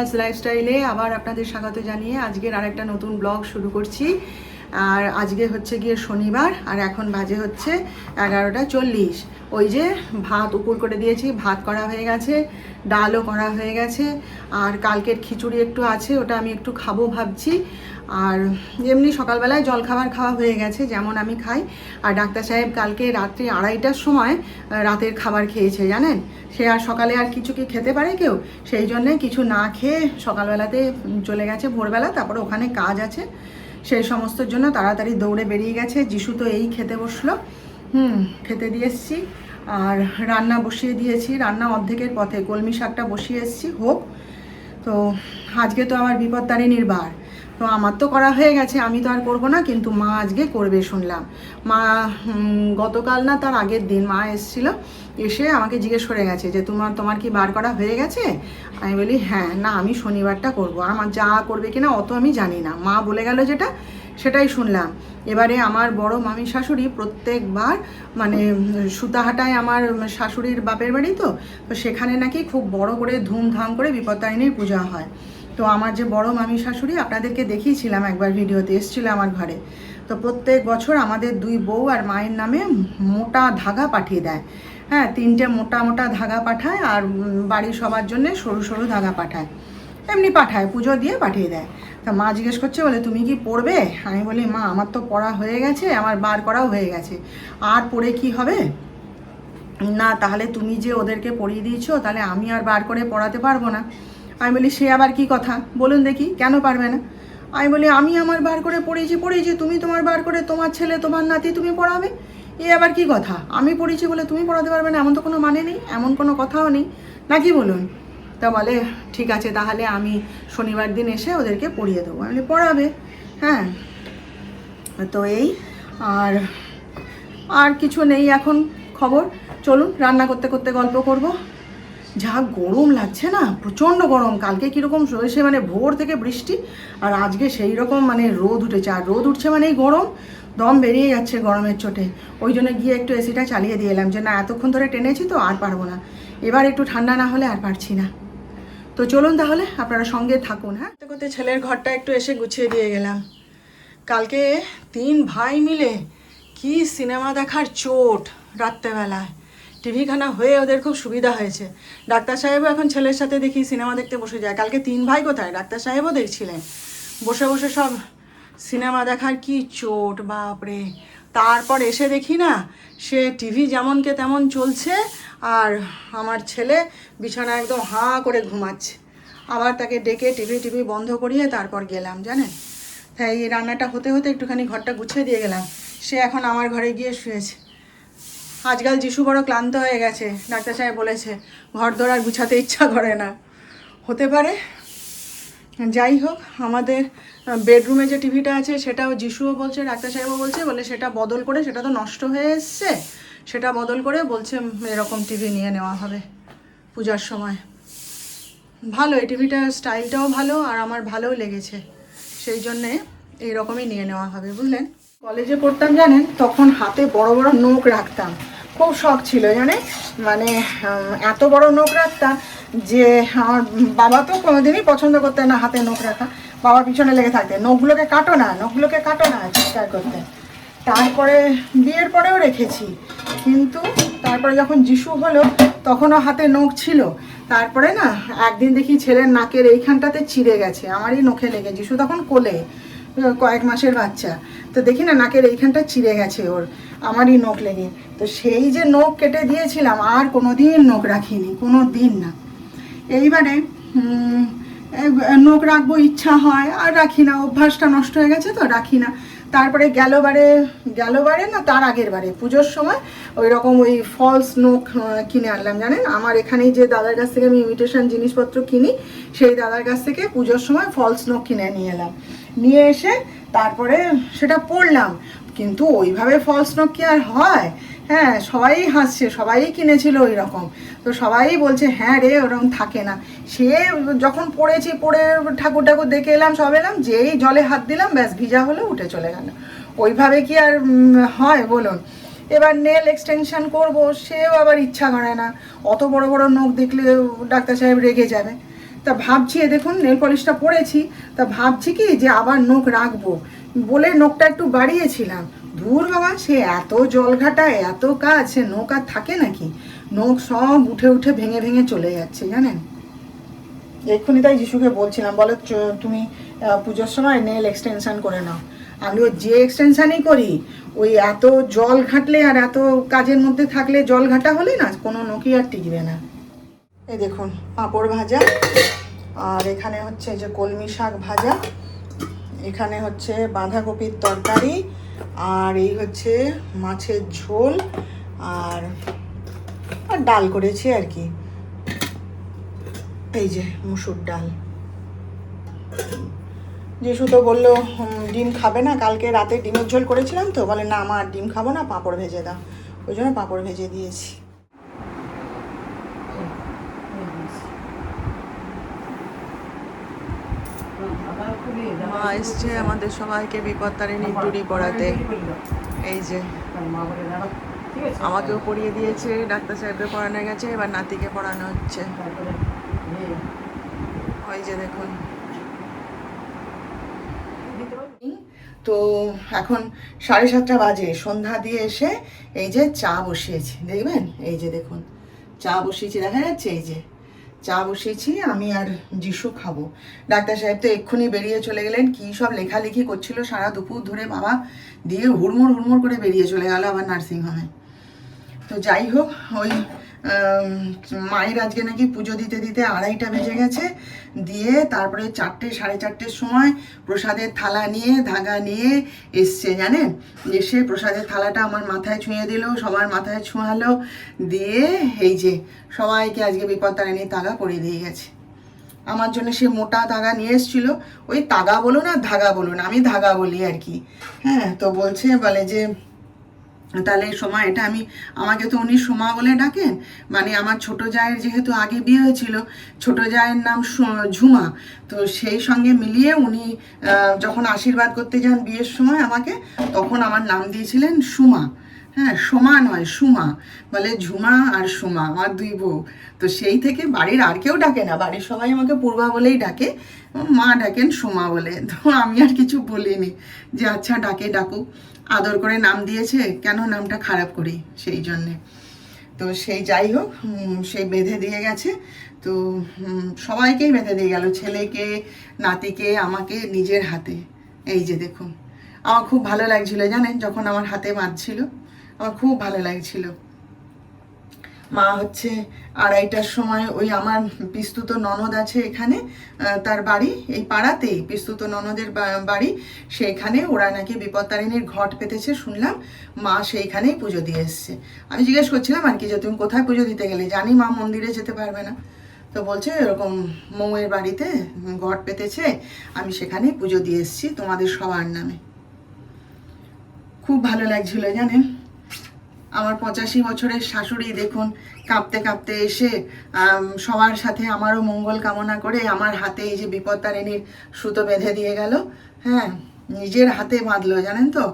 রিয়াজ লাইফস্টাইলে আবার আপনাদের স্বাগত জানিয়ে আজকের আরেকটা নতুন ব্লগ শুরু করছি। আর আজকে হচ্ছে গিয়ে শনিবার, আর এখন বাজে হচ্ছে এগারোটা চল্লিশ। ওই যে ভাত উপর করে দিয়েছি, ভাত করা হয়ে গেছে, ডালও করা হয়ে গেছে, আর কালকের খিচুড়ি একটু আছে, ওটা আমি একটু খাব ভাবছি। আর এমনি সকালবেলায় জলখাবার খাওয়া হয়ে গেছে, যেমন আমি খাই। আর ডাক্তার সাহেব কালকে রাত্রি আড়াইটার সময় রাতের খাবার খেয়েছে, জানেন? সে আর সকালে আর কিছু কি খেতে পারে কেউ? সেই জন্যে কিছু না খেয়ে সকালবেলাতে চলে গেছে ভোরবেলা, তারপরে ওখানে কাজ আছে। সেই সমস্তর জন্য তাড়াতাড়ি দৌড়ে বেরিয়ে গেছে। যিশু তো এই খেতে বসল। হুম, খেতে দিয়ে এসছি। আর রান্না বসিয়ে দিয়েছি। রান্না অর্ধেকের পথে কলমি শাকটা বসিয়ে এসছি। হোক, তো আজকে তো আমার বিপত্তারিণীর বার। তো আমার তো করা হয়ে গেছে, আমি তো আর করব না, কিন্তু মা আজকে করবে শুনলাম। মা গতকাল না তার আগের দিন মা এসেছিল, এসে আমাকে জিজ্ঞেস করে গেছে যে, তোমার তোমার কি বার করা হয়ে গেছে? আমি বলি হ্যাঁ না, আমি শনিবারটা করব। আমার যা করবে কিনা অত আমি জানি না। মা বলে গেল যেটা, সেটাই শুনলাম। এবারে আমার বড় মামি শাশুড়ি প্রত্যেকবার মানে সুতাহাটায় আমার শাশুড়ির বাপের বাড়ি তো তো সেখানে নাকি খুব বড় করে ধুমধাম করে বিপত্তারিণীর পূজা হয়। তো আমার যে বড় মামি শাশুড়ি, আপনাদেরকে দেখিয়েছিলাম একবার ভিডিওতে, এসেছিল আমার ঘরে। তো প্রত্যেক বছর আমাদের দুই বউ আর মায়ের নামে মোটা ধাগা পাঠিয়ে দেয়। হ্যাঁ তিনটে মোটা মোটা ধাগা পাঠায় আর বাড়ির সবার জন্য সরু সরু ধাগা পাঠায়। এমনি পাঠায়, পুজো দিয়ে পাঠিয়ে দেয়। তা মা জিজ্ঞেস করছে, বলে, তুমি কি পড়বে? আমি বলি, মা, আমার তো পড়া হয়ে গেছে, আমার বার করাও হয়ে গেছে। আর পড়ে কি হবে? না, তাহলে তুমি যে ওদেরকে পড়িয়ে দিয়েছ, তাহলে আমি আর বার করে পড়াতে পারব না। আমি বলি, সে আবার কি কথা? বলুন দেখি, কেন পারবে না? আমি বলি, আমি আমার বার করে পড়িয়েছি পড়িয়েছি তুমি তোমার বার করে, তোমার ছেলে, তোমার নাতি তুমি পড়াবে? এ আবার কি কথা? আমি পড়িয়েছি বলে তুমি পড়াতে পারবে না, এমন তো কোনো মানে নেই, এমন কোনো কথাও নেই। নাকি বলুন? তা বলে, ঠিক আছে, তাহলে আমি শনিবার দিন এসে ওদেরকে পড়িয়ে দেবো। আমি পড়াবে? হ্যাঁ। তো এই, আর আর কিছু নেই এখন খবর। চলুন, রান্না করতে করতে গল্প করব। যা গরম লাগছে না, প্রচণ্ড গরম। কালকে কীরকম রয়েছে মানে ভোর থেকে বৃষ্টি, আর আজকে সেই রকম মানে রোদ উঠেছে। আর রোদ উঠছে মানেই গরম, দম বেরিয়ে যাচ্ছে গরমের চোটে। ওই জন্য গিয়ে একটু এসিটা চালিয়ে দিয়ে এলাম যে না, এতক্ষণ ধরে টেনেছি তো, আর পারব না। এবার একটু ঠান্ডা না হলে আর পারছি না। তো চলুন তাহলে, আপনারা সঙ্গে থাকুন হ্যাঁ? করতে করতে ছেলের ঘরটা একটু এসে গুছিয়ে দিয়ে গেলাম। কালকে তিন ভাই মিলে কি সিনেমা দেখার চোট রাত্রেবেলায়। টিভিখানা হয়ে ওদের খুব সুবিধা হয়েছে। ডাক্তার সাহেবও এখন ছেলের সাথে দেখি সিনেমা দেখতে বসে যায়। কালকে তিন ভাই কোথায়? ডাক্তার সাহেবও দেখছিলেন। বসে বসে সব সিনেমা দেখার কি চোট, বাপরে। তারপর এসে দেখি না, সে টিভি যেমনকে তেমন চলছে, আর আমার ছেলে বিছানা একদম হাঁ করে ঘুমাচ্ছে। আবার তাকে ডেকে টিভি টিভি বন্ধ করিয়ে তারপর গেলাম, জানেন? তাই এই রান্নাটা হতে হতে একটুখানি ঘরটা গুছিয়ে দিয়ে গেলাম। সে এখন আমার ঘরে গিয়ে শুয়েছে। আজকাল যিশু বড় ক্লান্ত হয়ে গেছে, ডাক্তার সাহেব বলেছে, ঘর আর গুছাতে ইচ্ছা করে না। হতে পারে, যাই হোক, আমাদের বেডরুমে যে টিভিটা আছে, সেটাও যিশুও বলছে, ডাক্তার সাহেবও বলছে, বলে সেটা বদল করে, সেটা তো নষ্ট হয়ে এসছে, সেটা বদল করে বলছে এরকম টিভি নিয়ে নেওয়া হবে পূজার সময়। ভালো, এই টিভিটার স্টাইলটাও ভালো, আর আমার ভালোও লেগেছে, সেই জন্যে এই রকমই নিয়ে নেওয়া হবে, বুঝলেন? কলেজে পড়তাম, জানেন? তখন হাতে বড় বড় নোক রাখতাম। খুব শখ ছিল জানে মানে এত বড় নোক রাখতাম যে, আমার বাবা তো কোনোদিনই পছন্দ করতেন না হাতে নোক রাখা। বাবার পিছনে লেগে থাকতে নখগুলোকে কাটো না, নখগুলোকে কাটো না, চিৎকার করতে তারপরে বিয়ের পরেও রেখেছি। কিন্তু তারপরে যখন যিশু হলো, তখনও হাতে নখ ছিল। তারপরে না, একদিন দেখি ছেলের নাকের এইখানটাতে চিড়ে গেছে। আমারই নখে লেগে যিশু তখন কোলে। কয়েক মাসের বাচ্চা। তো দেখি না নাকের এইখানটা চিড়ে গেছে ওর। আমারই নখ লেগে। তো সেই যে নখ কেটে দিয়েছিলাম আর কোনো দিন নখ রাখিনি কোনো দিন না। এইবারে নখ রাখব ইচ্ছা হয় আর রাখি না। অভ্যাসটা নষ্ট হয়ে গেছে তো রাখি না। তারপরে গেলবারে গেলবারে না তার আগের বারে পুজোর সময় ওই রকম ওই ফলস আহ, কিনে আনলাম জানেন? আমার এখানেই যে দাদার কাছ থেকে আমি ইমিটেশন জিনিসপত্র কিনি সেই দাদার কাছ থেকে পুজোর সময় ফলস নোখ কিনে নিয়ে এলাম। নিয়ে এসে তারপরে সেটা পড়লাম। কিন্তু ওইভাবে ফলস নোখ কি আর হয়? হ্যাঁ সবাই হাসছে, সবাই কিনেছিল ওই রকম তো সবাই বলছে হ্যাঁ রে, ওরকম থাকে না। সে যখন পড়েছি, পড়ে ঠাকুর ঠাকুর দেখে এলাম, সব এলাম, যেই জলে হাত দিলাম, ব্যাস, ভিজা হলে, উঠে চলে গেল। ওইভাবে কি আর হয় বলুন? এবার নেল এক্সটেনশন করব, সেও আবার ইচ্ছা করে না। অত বড় বড় নখ দেখলে ডাক্তার সাহেব রেগে যাবে। তা ভাবছি দেখুন নেল পলিশটা পরেছি, তা ভাবছি কি যে আবার নখ রাখব। বলে নখটা একটু বাড়িয়েছিলাম। দূর বাবা, সে এত জল ঘাটায়, এত কাজ, সে নখ আর থাকে নাকি? নখ সব উঠে উঠে ভেঙে ভেঙে চলে যাচ্ছে, জানেন? এক্ষুনি তাই যিশুকে বলছিলাম, বলো তুমি পুজোর সময় নেল এক্সটেনশন করে নাও। আমি ওই যে এক্সটেনশনই করি, ওই এত জল ঘাটলে আর এত কাজের মধ্যে থাকলে জল ঘাটা হলে না, কোনো নখই আর টিকবে না। এই দেখুন, পাঁপড় ভাজা। আর এখানে হচ্ছে যে কলমি শাক ভাজা, এখানে হচ্ছে বাঁধাকপির তরকারি, আর এই হচ্ছে মাছের ঝোল, আর ডাল করেছি আর কি। এই যে মুসুর ডাল। যিশু তো বলল ডিম খাবে না, কালকে রাতে ডিমের ঝোল করেছিলাম তো। বলে, না আমার ডিম খাব না, পাঁপড় ভেজে দাও। ওই জন্য পাঁপড় ভেজে দিয়েছি। মা এসছে আমাদের সবাইকে বিপদ তারিণী টুরি পড়াতে এই যে, আমাকেও পড়িয়ে দিয়েছে, ডাক্তার সাহেবকে পড়ানো গেছে, এবার নাতিকে পড়ানো হচ্ছে। ওই যে দেখুন। তো এখন সাড়ে সাতটা বাজে, সন্ধ্যা দিয়ে এসে এই যে চা বসিয়েছি, দেখবেন? এই যে দেখুন, চা বসিয়েছি, দেখা যাচ্ছে এই যে। চা বসিয়েছি, আমি আর যিশু খাব। ডাক্তার সাহেব তো এক্ষুনি বেরিয়ে চলে গেলেন, কী সব লেখালেখি করছিল সারা দুপুর ধরে বাবা? দিয়ে হুড়মুড় হুড়মুড় করে বেরিয়ে চলে গেল আবার নার্সিংহোমে। তো যাই হোক, ওই মায়ের আজকে নাকি পুজো দিতে দিতে আড়াইটা বেজে গেছে। দিয়ে তারপরে চারটে, সাড়ে চারটের সময় প্রসাদের থালা নিয়ে, ধাগা নিয়ে এসছে, জানেন? এসে প্রসাদের থালাটা আমার মাথায় ছুঁয়ে দিল, সবার মাথায় ছোঁয়ালো। দিয়ে এই যে সবাইকে আজকে বিপদ তারিণী তাগা পরিয়ে দিয়ে গেছে। আমার জন্য সে মোটা তাগা নিয়ে এসেছিল। ওই তাগা বলুন আর ধাগা বলুন আমি ধাগা বলি আর কি। হ্যাঁ তো বলছে, বলে যে তাহলে সময় এটা আমি, আমাকে তো উনি সোমা বলে ডাকেন মানে আমার ছোট জায়ের যেহেতু আগে বিয়ে হয়েছিল, ছোট জায়ের নাম ঝুমা। তো সেই সঙ্গে মিলিয়ে উনি যখন আশীর্বাদ করতে যান বিয়ের সময় আমাকে, তখন আমার নাম দিয়েছিলেন সুমা। হ্যাঁ সোমা নয়, সুমা। বলে ঝুমা আর সুমা, আমার দুই বউ। তো সেই থেকে বাড়ির আর কেউ ডাকে না। বাড়ির সবাই আমাকে পূর্বা বলেই ডাকে। মা ডাকেন সোমা বলে। তো আমি আর কিছু বলিনি যে আচ্ছা ডাকে, ডাকুক। আদর করে নাম দিয়েছে, কেন নামটা খারাপ করি সেই জন্যে। তো সেই যাই হোক সেই বেঁধে দিয়ে গেছে। তো সবাইকেই বেঁধে দিয়ে গেল, ছেলেকে, নাতিকে, আমাকে, নিজের হাতে। এই যে দেখুন, আমার খুব ভালো লাগছিল জানেন, যখন আমার হাতে বাঁধছিল আমার খুব ভালো লাগছিল। মা হচ্ছে আড়াইটার সময় ওই আমার পিস্তুত ননদ আছে এখানে তার বাড়ি, এই পাড়াতেই পিস্তুত ননদের বাড়ি। সেইখানে ওরা নাকি বিপত্তারিণীর ঘট পেতেছে শুনলাম, মা সেইখানেই পুজো দিয়ে এসছে। আমি জিজ্ঞেস করছিলাম, আর কি যে, তুমি কোথায় পুজো দিতে গেলে? জানি মা, মন্দিরে যেতে পারবে না। তো বলছে, এরকম মৌয়ের বাড়িতে ঘট পেতেছে, আমি সেখানেই পুজো দিয়ে এসেছি তোমাদের সবার নামে। খুব ভালো লাগছিল জানেন? আমার পঁচাশি বছরের শাশুড়ি দেখুন, কাঁপতে কাঁপতে এসে সবার সাথে আমারও মঙ্গল কামনা করে আমার হাতে এই যে বিপত্তারিণীর সুতো বেঁধে দিয়ে গেল। হ্যাঁ নিজের হাতে বাঁধলো, জানেন তো?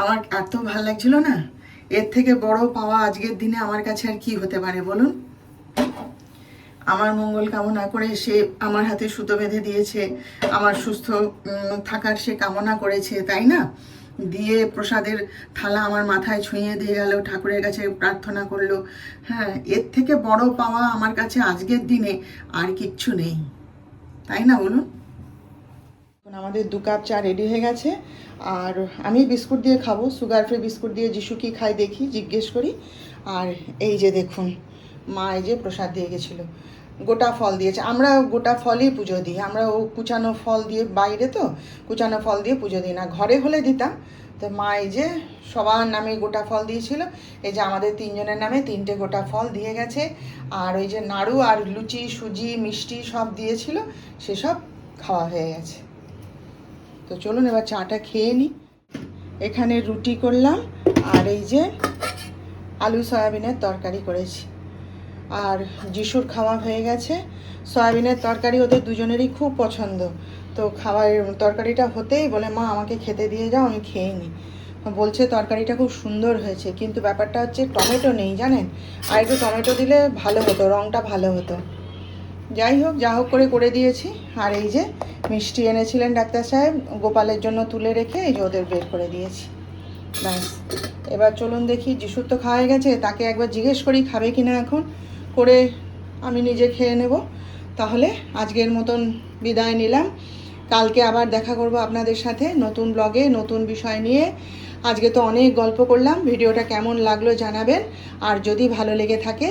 আমার এত ভালো লাগছিল না। এর থেকে বড় পাওয়া আজকের দিনে আমার কাছে আর কি হতে পারে, বলুন? আমার মঙ্গল কামনা করে সে আমার হাতে সুতো বেঁধে দিয়েছে, আমার সুস্থ থাকার সে কামনা করেছে, তাই না? দিয়ে প্রসাদের থালা আমার মাথায় ছুঁয়ে দিয়ে গেল, ঠাকুরের কাছে প্রার্থনা করল। হ্যাঁ এর থেকে বড় পাওয়া আমার কাছে আজকের দিনে আর কিচ্ছু নেই। তাই না বলুন? আমাদের দু কাপ চা রেডি হয়ে গেছে। আর আমি বিস্কুট দিয়ে খাব সুগার ফ্রি বিস্কুট দিয়ে যিশু কি খাই দেখি, জিজ্ঞেস করি। আর এই যে দেখুন, মা এই যে প্রসাদ দিয়ে গেছিল। গোটা ফল দিয়েছে। আমরা গোটা ফলই পুজো দিই। আমরা ও কুচানো ফল দিয়ে বাইরে তো, কুচানো ফল দিয়ে পুজো দিই না। ঘরে হলে দিতাম। তো মা এই যে সবার নামে গোটা ফল দিয়েছিল। এই যে আমাদের তিনজনের নামে তিনটে গোটা ফল দিয়ে গেছে। আর ওই যে নাড়ু আর লুচি, সুজি, মিষ্টি সব দিয়েছিল। সেসব খাওয়া হয়ে গেছে। তো চলুন এবার চাটা খেয়ে নিই। এখানে রুটি করলাম। আর এই যে আলু সয়াবিনের তরকারি করেছি। আর যিশুর খাওয়া হয়ে গেছে। সয়াবিনের তরকারি ওদের দুজনেরই খুব পছন্দ। তো খাওয়ার তরকারিটা হতেই বলে, মা, আমাকে খেতে দিয়ে যাও, আমি খেয়ে নিই। বলছে, তরকারিটা খুব সুন্দর হয়েছে, কিন্তু ব্যাপারটা হচ্ছে টমেটো নেই, জানেন? আর একটু টমেটো দিলে ভালো হতো রঙটা ভালো হতো। যাই হোক, যা হোক করে করে দিয়েছি। আর এই যে মিষ্টি এনেছিলেন ডাক্তার সাহেব, গোপালের জন্য তুলে রেখে এই যে ওদের বের করে দিয়েছি। ব্যাস। এবার চলুন দেখি, যিশুর তো খাওয়া গেছে, তাকে একবার জিজ্ঞেস করি, খাবে কি না এখন? করে আমি নিজে খেয়ে নেব। তাহলে আজকের মতন বিদায় নিলাম। কালকে আবার দেখা করব আপনাদের সাথে নতুন ব্লগে নতুন বিষয় নিয়ে। আজকে তো অনেক গল্প করলাম। ভিডিওটা কেমন লাগল জানাবেন। আর যদি ভালো লেগে থাকে,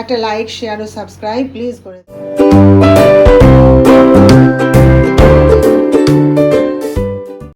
একটা লাইক শেয়ার ও সাবস্ক্রাইব প্লিজ করে দেবেন